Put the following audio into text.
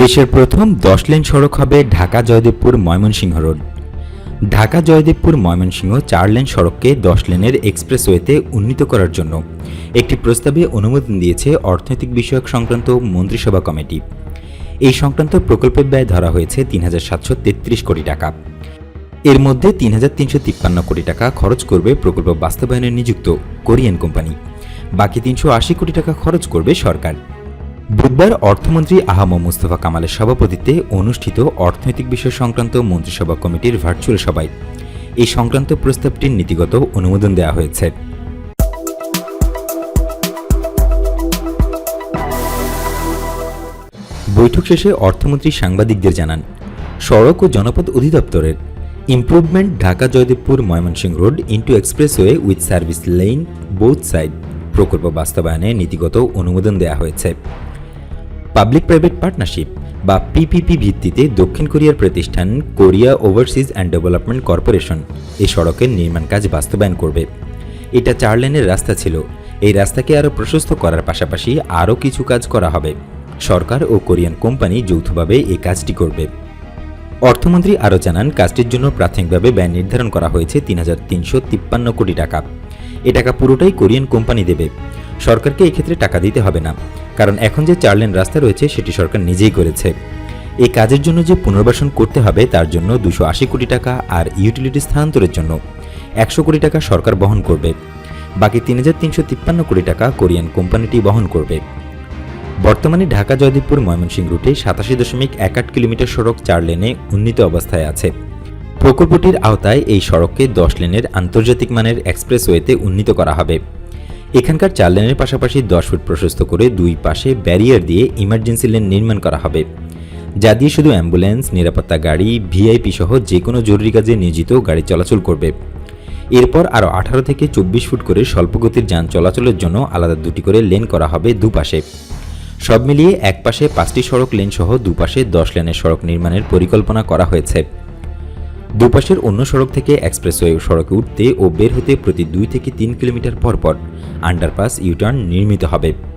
দেশের প্রথম দশ লেন সড়ক হবে ঢাকা জয়দেবপুর ময়মনসিংহ রোড। ঢাকা জয়দেবপুর ময়মনসিংহ চার লেন সড়ককে দশ লেনের এক্সপ্রেসওয়েতে উন্নীত করার জন্য একটি প্রস্তাবে অনুমোদন দিয়েছে অর্থনৈতিক বিষয়ক সংক্রান্ত মন্ত্রিসভা কমিটি। এই সংক্রান্ত প্রকল্পের ব্যয় ধরা হয়েছে তিন হাজার সাতশো তেত্রিশ কোটি টাকা। এর মধ্যে তিন হাজার তিনশো তিপ্পান্ন কোটি টাকা খরচ করবে প্রকল্প বাস্তবায়নে নিযুক্ত কোরিয়ান কোম্পানি। বাকি তিনশো আশি কোটি টাকা খরচ করবে সরকার। বুধবার অর্থমন্ত্রী আহম মুস্তফা কামালের সভাপতিত্বে অনুষ্ঠিত অর্থনৈতিক বিষয় সংক্রান্ত মন্ত্রিসভা কমিটির ভার্চুয়াল সভায় এই সংক্রান্ত প্রস্তাবটির নীতিগত অনুমোদন দেওয়া হয়েছে। বৈঠক শেষে অর্থমন্ত্রী সাংবাদিকদের জানান, সড়ক ও জনপথ অধিদপ্তরের improvement Dhaka Joydebpur Mymensingh road into expressway with service lane both side প্রকল্প বাস্তবায়নে নীতিগত অনুমোদন দেওয়া হয়েছে। পাবলিক প্রাইভেট পার্টনারশিপ বা পিপিপি ভিত্তিতে দক্ষিণ কোরিয়ার প্রতিষ্ঠান Korea overseas and development corporation এই সড়কের নির্মাণ কাজ বাস্তবায়ন করবে। এটা চার লেনের রাস্তা ছিল। এই রাস্তাকে আরও প্রশস্ত করার পাশাপাশি আরও কিছু কাজ করা হবে। সরকার ও কোরিয়ান কোম্পানি যৌথভাবে এই কাজটি করবে। অর্থমন্ত্রী আরও জানান, কাজটির জন্য প্রাথমিকভাবে ব্যয় নির্ধারণ করা হয়েছে তিন হাজার তিনশো তিপ্পান্ন কোটি টাকা। এ টাকা পুরোটাই কোরিয়ান কোম্পানি দেবে। সরকারকে এক্ষেত্রে টাকা দিতে হবে না। কারণ এখন যে চার লেন রাস্তা রয়েছে, সেটি সরকার নিজেই করেছে। এই কাজের জন্য যে পুনর্বাসন করতে হবে, তার জন্য দুশো আশি কোটি টাকা আর ইউটিলিটি স্থানান্তরের জন্য একশো কোটি টাকা সরকার বহন করবে। বাকি তিন হাজার তিনশো তিপ্পান্ন কোটি টাকা কোরিয়ান কোম্পানিটি বহন করবে। বর্তমানে ঢাকা জয়দেবপুর ময়মনসিংহ রুটে সাতাশি দশমিক এক আট কিলোমিটার সড়ক চার লেনে উন্নীত অবস্থায় আছে। প্রকল্পটির আওতায় এই সড়ককে দশ লেনের আন্তর্জাতিক মানের এক্সপ্রেসওয়েতে উন্নীত করা হবে। এখানকার চার লেনের পাশাপাশি দশ ফুট প্রশস্ত করে দুই পাশে ব্যারিয়ার দিয়ে ইমার্জেন্সি লেন নির্মাণ করা হবে। যা দিয়ে শুধু অ্যাম্বুলেন্স, নিরাপত্তা গাড়ি, ভিআইপি সহ যে কোনো জরুরি কাজে নিয়োজিত গাড়ি চলাচল করবে। এরপর আরও আঠারো থেকে চব্বিশ ফুট করে স্বল্পগতির যান চলাচলের জন্য আলাদা দুটি করে লেন করা হবে দুপাশে। সব মিলিয়ে এক পাশে পাঁচটি সড়ক লেন সহ দুপাশে দশ লেনের সড়ক নির্মাণের পরিকল্পনা করা হয়েছে। দুপাশের অন্য সড়ক থেকে এক্সপ্রেসওয়ে সড়কে উঠতে ও বের হতে প্রতি দুই থেকে তিন কিলোমিটার পরপর পর আন্ডারপাস ইউটার্ন নির্মিত হবে।